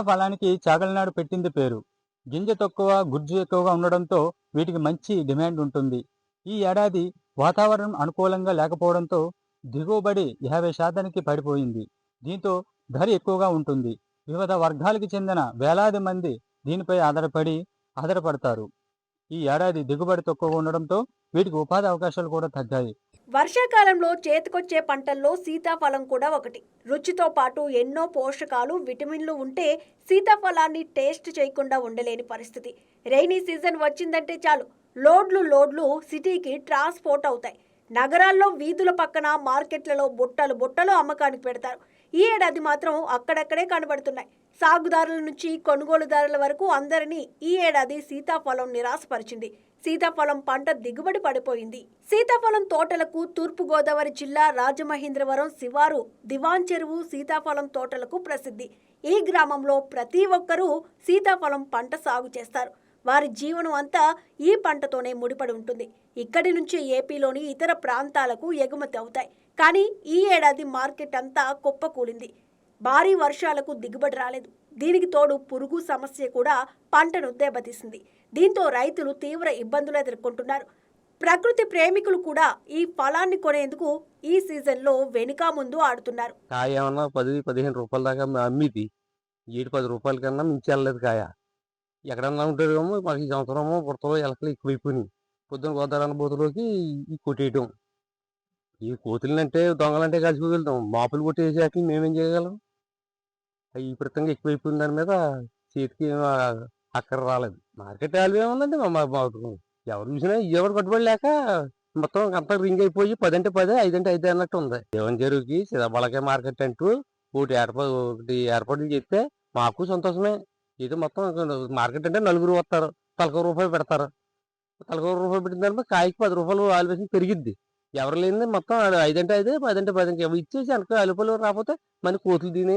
ఫలానికి చాగలనాడు పెట్టింది పేరు. గింజ తక్కువ గుజ్జు ఎక్కువగా ఉండడంతో వీటికి మంచి డిమాండ్ ఉంటుంది. ఈ ఏడాది వాతావరణం అనుకూలంగా లేకపోవడంతో దిగుబడి యాభై శాతానికి పడిపోయింది. దీంతో ధర ఎక్కువగా ఉంటుంది. వివిధ వర్గాలకు చెందిన వేలాది మంది దీనిపై ఆధారపడి ఆధారపడతారు ఈ ఏడాది దిగుబడి తక్కువగా ఉండడంతో వీటికి ఉపాధి అవకాశాలు కూడా తగ్గాయి. వర్షాకాలంలో చేతికొచ్చే పంటల్లో సీతాఫలం కూడా ఒకటి. రుచితో పాటు ఎన్నో పోషకాలు విటమిన్లు ఉంటే సీతాఫలాన్ని టేస్ట్ చేయకుండా ఉండలేని పరిస్థితి. రైనీ సీజన్ వచ్చిందంటే చాలు. లోడ్లు లోడ్లు సిటీకి ట్రాన్స్పోర్ట్ అవుతాయి. నగరాల్లో వీధుల పక్కన మార్కెట్లలో బుట్టలు బుట్టలు అమ్మకానికి పెడతారు. ఈ ఏడాది మాత్రం అక్కడక్కడే కనబడుతున్నాయి. సాగుదారుల నుంచి కొనుగోలుదారుల వరకు అందరినీ ఈ ఏడాది సీతాఫలం నిరాశపరిచింది. సీతాఫలం పంట దిగుబడి పడిపోయింది. సీతాఫలం తోటలకు తూర్పు గోదావరి జిల్లా రాజమహేంద్రవరం శివారు దివాన్ చెరువు సీతాఫలం తోటలకు ప్రసిద్ధి. ఈ గ్రామంలో ప్రతి ఒక్కరూ సీతాఫలం పంట సాగు చేస్తారు. వారి జీవనం అంతా ఈ పంటతోనే ముడిపడి ఉంటుంది. ఇక్కడి నుంచి ఏపీలోని ఇతర ప్రాంతాలకు ఎగుమతి అవుతాయి. కానీ ఈ ఏడాది మార్కెట్ అంతా కుప్పకూలింది. భారీ వర్షాలకు దిగుబడి రాలేదు. దీనికి తోడు పురుగు సమస్య కూడా పంటను దెబ్బతీసింది. దీంతో రైతులు తీవ్ర ఇబ్బందులు ఎదుర్కొంటున్నారు. ప్రకృతి ప్రేమికులు కూడా ఈ ఫలాన్ని కొనేందుకు ఈ సీజన్లో వెనుక ముందు ఆడుతున్నారు. కాయ ఏమన్నా పది పదిహేను రూపాయల దాకా అమ్మిది ఏడు పది రూపాయల కన్నా మించలేదు కాయ. ఎక్కడన్నా ఉంటారేమో మాకు ఈ సంవత్సరమో బుడతలో ఎలకలు ఎక్కువైపోయినాయి. పొద్దున గోదావరి బోతులోకి ఈ కొట్టేయటం. ఈ కోతులంటే దొంగలంటే కలిసిపోతాం వెళ్తాం మాపులు కొట్టేసాక మేమేం చేయగలం? విపరీతంగా ఎక్కువైపోయిన దాని మీద చేతికి అక్కడ రాలేదు. మార్కెట్ వాల్యూ ఏముందండి? మా ఎవరు చూసినా ఎవరు కట్టుబడి లేక మొత్తం అంతా రింగ్ అయిపోయి పది అంటే పదే ఐదు అంటే ఐదు అన్నట్టు ఉంది. దేవన్ చెరువుకి సిదబలకే మార్కెట్ అంటూ ఒకటి ఏర్పాటు ఒకటి ఏర్పాట్లు చేస్తే మాకు సంతోషమే. ఇది మొత్తం మార్కెట్ అంటే నలుగురు వస్తారు. తలకొక రూపాయి పెడతారు. తలకొక రూపాయి పెట్టిన దానిపై కాయకి పది రూపాయలు ఆల్వేషన్ పెరిగిద్ది. ఎవరు లేని మొత్తం ఐదంటే ఐదు పదంటే పది ఇంకా ఇచ్చేసి వెనక అలుపులు రాకపోతే మన కోతులు తిని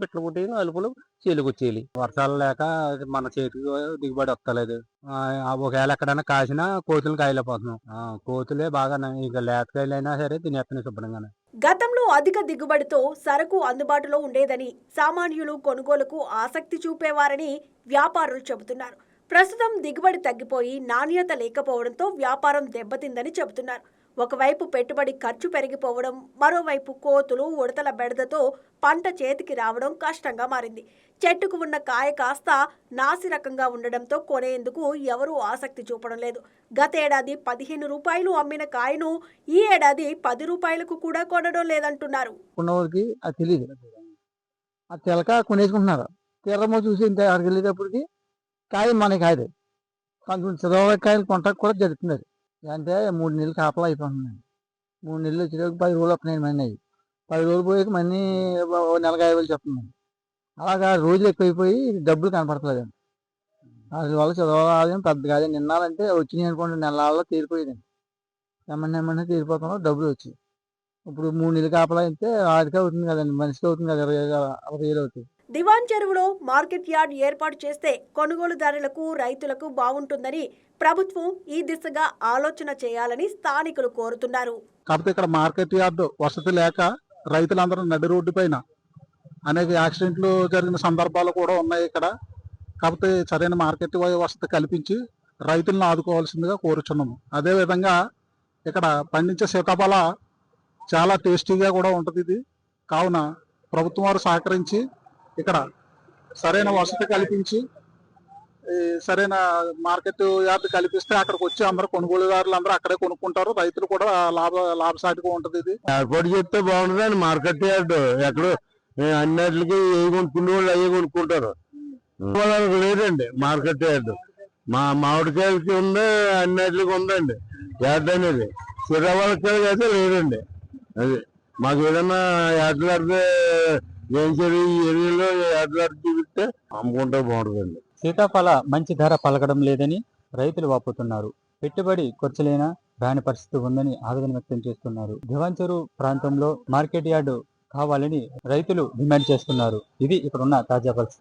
పిట్టలు కొట్టేయను అలుపులు చేలుకు వచ్చేయాలి. వర్షాలు లేక మన చేతికి దిగుబడి వస్తలేదు. ఆ, ఒకవేళ ఎక్కడైనా కాసినా కోతులు కాయలేకపోతున్నాం. కోతులే బాగా ఇంకా లేతకాయలు అయినా సరే తినేస్తున్నాయి శుభ్రంగానే. గతంలో అధిక దిగుబడితో సరుకు అందుబాటులో ఉండేదని సామాన్యులు కొనుగోలుకు ఆసక్తి చూపేవారని వ్యాపారులు చెబుతున్నారు. ప్రస్తుతం దిగుబడి తగ్గిపోయి నాణ్యత లేకపోవడంతో వ్యాపారం దెబ్బతిందని చెబుతున్నారు. ఒకవైపు పెట్టుబడి ఖర్చు పెరిగిపోవడం మరోవైపు కోతులు ఉడతల బెడదతో పంట చేతికి రావడం కష్టంగా మారింది. చెట్టుకు ఉన్న కాయ కాస్త నాసిరకంగా ఉండడంతో కొనేందుకు ఎవరూ ఆసక్తి చూపడం లేదు. గతేడాది పదిహేను రూపాయలు అమ్మిన కాయను ఈ ఏడాది పది రూపాయలకు కూడా కొనడం లేదంటున్నారు. అది తెలియదు ఆ తెలక కొనేసుకుంటున్నారు. తీరమో చూసి ఇంత అక్కడికి వెళ్ళేటప్పటికి కాయ మన కాయదు. కొంచెం చిరవ కాయలు కొంటకు కూడా జరుగుతున్నది. అంటే మూడు నెలలు కాపలా అయిపోతుందండి. మూడు నెలలు వచ్చేటప్పుడు పది రోజులు వస్తున్నాయి మనీ. అవి పది రోజులు పోయాక మనీ ఓ ఐదు వేలు చెప్తుందండి. అలాగా రోజులు ఎక్కువైపోయి డబ్బులు కనపడతలేదండి. అసలు వల్ల చదవాలని పెద్ద కాదు నిన్నాలంటే వచ్చినాయి అనుకోండి నెలల్లో తీరిపోయేదండి. ఏమన్నా ఏమన్నా తీరిపోతాం డబ్బులు వచ్చాయి. ఇప్పుడు మూడు నెలలు కాపలా అయితే ఆడికే అవుతుంది కదండి. మనిషికి అవుతుంది కదా ఇరవై వేలు అరవై వేలు అవుతుంది దివాన్ చెరువులో మార్కెట్ యార్డ్ ఏర్పాటు చేస్తే కొనుగోలుదారులకు రైతులకు బాగుంటుందని ప్రభుత్వం ఈ దిశగా ఆలోచన చేయాలని స్థానికులు కోరుతున్నారు. కాకపోతే ఇక్కడ మార్కెట్ యార్డు వసతి లేక రైతులందరూ నడి రోడ్డు పైన అనేక యాక్సిడెంట్లు జరిగిన సందర్భాలు కూడా ఉన్నాయి ఇక్కడ. కాకపోతే సరైన మార్కెట్ వసతి కల్పించి రైతులను ఆదుకోవాల్సిందిగా కోరుచున్నాము. అదేవిధంగా ఇక్కడ పండించే సీతాఫల చాలా టేస్టీగా కూడా ఉంటుంది ఇది. కావున ప్రభుత్వం వారు సహకరించి ఇక్కడ సరైన వసతి కల్పించి సరైన మార్కెట్ యార్డ్ కల్పిస్తే అక్కడికి వచ్చి అందరూ కొనుగోలుదారులు అందరూ అక్కడే కొనుక్కుంటారు. రైతులు కూడా లాభ లాభసాటిగా ఉంటది ఇది. ఏర్పాటు చేస్తే బాగుంటుందండి మార్కెట్ యార్డ్. ఎక్కడో అన్నిటికి ఏ కొనుక్కునే వాళ్ళు అయ్యే కొనుక్కుంటారు. లేదండి మార్కెట్ యార్డ్. మా మామిడికాయలకి ఉంది అన్నిటికి ఉందండి యార్డ్ అనేది. సిరవాళ్ళకి అయితే లేదండి. అది మాకు ఏదన్నా యార్డ్ లాడితే ఏం ఈ ఏరియాలో యార్డ్ లాడి చూపిస్తే అమ్ముకుంటే బాగుంటుందండి. సీతాఫల మంచి ధర పలకడం లేదని రైతులు వాపోతున్నారు. పెట్టుబడి ఖర్చులైన రాని పరిస్థితి ఉందని ఆవేదన వ్యక్తం చేస్తున్నారు. దివాంచెరు ప్రాంతంలో మార్కెట్ యార్డు కావాలని రైతులు డిమాండ్ చేస్తున్నారు. ఇది ఇక్కడ ఉన్న తాజా పరిస్థితి.